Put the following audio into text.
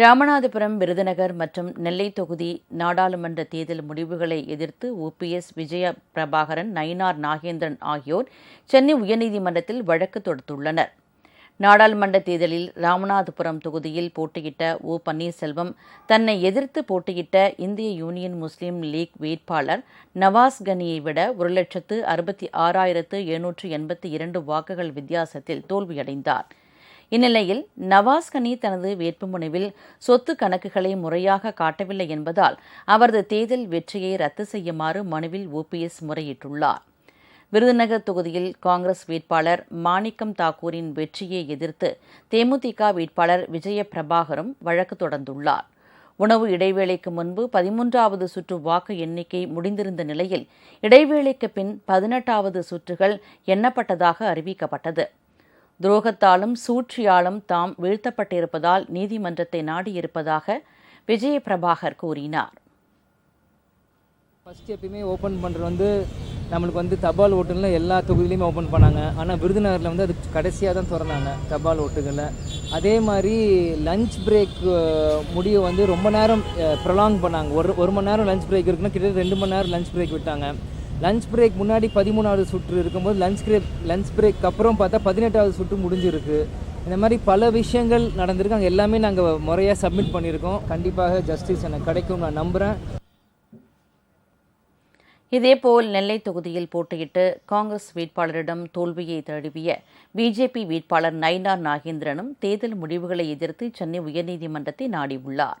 ராமநாதபுரம் விருதுநகர் மற்றும் நெல்லை தொகுதி நாடாளுமன்ற தேர்தல் முடிவுகளை எதிர்த்து ஓபிஎஸ் விஜய பிரபாகரன் நயினார் நாகேந்திரன் ஆகியோர் சென்னை உயர்நீதிமன்றத்தில் வழக்கு தொடுத்துள்ளனர். நாடாளுமன்ற தேர்தலில் ராமநாதபுரம் தொகுதியில் போட்டியிட்ட ஓ பன்னீர்செல்வம் தன்னை எதிர்த்து போட்டியிட்ட இந்திய யூனியன் முஸ்லீம் லீக் வேட்பாளர் நவாஸ் கனியை விட ஒரு லட்சத்து அறுபத்தி ஆறாயிரத்து எழுநூற்று எண்பத்தி இரண்டு வாக்குகள் வித்தியாசத்தில் தோல்வியடைந்தார். இந்நிலையில் நவாஸ் கனி தனது வேட்புமனுவில் சொத்து கணக்குகளை முறையாக காட்டவில்லை என்பதால் அவரது தேர்தல் வெற்றியை ரத்து செய்யுமாறு மனுவில் ஓபிஎஸ் முறையிட்டுள்ளார். விருதுநகர் தொகுதியில் காங்கிரஸ் வேட்பாளர் மாணிக்கம் தாக்கூரின் வெற்றியை எதிர்த்து தேமுதிக வேட்பாளர் விஜய பிரபாகரும் வழக்கு தொடர்ந்துள்ளார். உணவு இடைவேளைக்கு முன்பு பதிமூன்றாவது சுற்று வாக்கு எண்ணிக்கை முடிந்திருந்த நிலையில் இடைவேளைக்கு பின் பதினெட்டாவது சுற்றுகள் எண்ணப்பட்டதாக அறிவிக்கப்பட்டது. துரோகத்தாலும் சூழ்ச்சியாலும் தாம் வீழ்த்தப்பட்டிருப்பதால் நீதிமன்றத்தை நாடியிருப்பதாக விஜய பிரபாகர் கூறினார். ஃபஸ்ட் எப்பயுமே ஓப்பன் பண்ணுறது வந்து நம்மளுக்கு வந்து தபால் ஓட்டுகளை எல்லா தொகுதியிலையுமே ஓப்பன் பண்ணாங்க. ஆனால் விருதுநகரில் வந்து அது கடைசியாக தான் திறந்தாங்க தபால் ஓட்டுகளை அதே மாதிரி லஞ்ச் பிரேக் முடிய வந்து ரொம்ப நேரம் ப்ரொலாங் பண்ணாங்க. ஒரு ஒரு மணி நேரம் லஞ்ச் பிரேக் இருக்குன்னா கிட்டத்தட்ட ரெண்டு மணி நேரம் லஞ்ச் பிரேக் விட்டாங்க. லஞ்ச் பிரேக் முன்னாடி பதிமூணாவது சுற்று இருக்கும்போது லஞ்ச் பிரேக் லஞ்ச் பிரேக் அப்புறம் பார்த்தா பதினெட்டாவது சுற்று முடிஞ்சிருக்கு. இந்த மாதிரி பல விஷயங்கள் நடந்திருக்கு. அங்கே எல்லாமே நாங்கள் முறையாக சப்மிட் பண்ணியிருக்கோம். கண்டிப்பாக ஜஸ்டிஸ் எனக்கு கிடைக்கும் நான் நம்புகிறேன் இதேபோல் நெல்லை தொகுதியில் போட்டியிட்டு காங்கிரஸ் வேட்பாளரிடம் தோல்வியை தழுவிய பிஜேபி வேட்பாளர் நயினார் நாகேந்திரனும் தேர்தல் முடிவுகளை எதிர்த்து சென்னை உயர்நீதிமன்றத்தை நாடியுள்ளார்.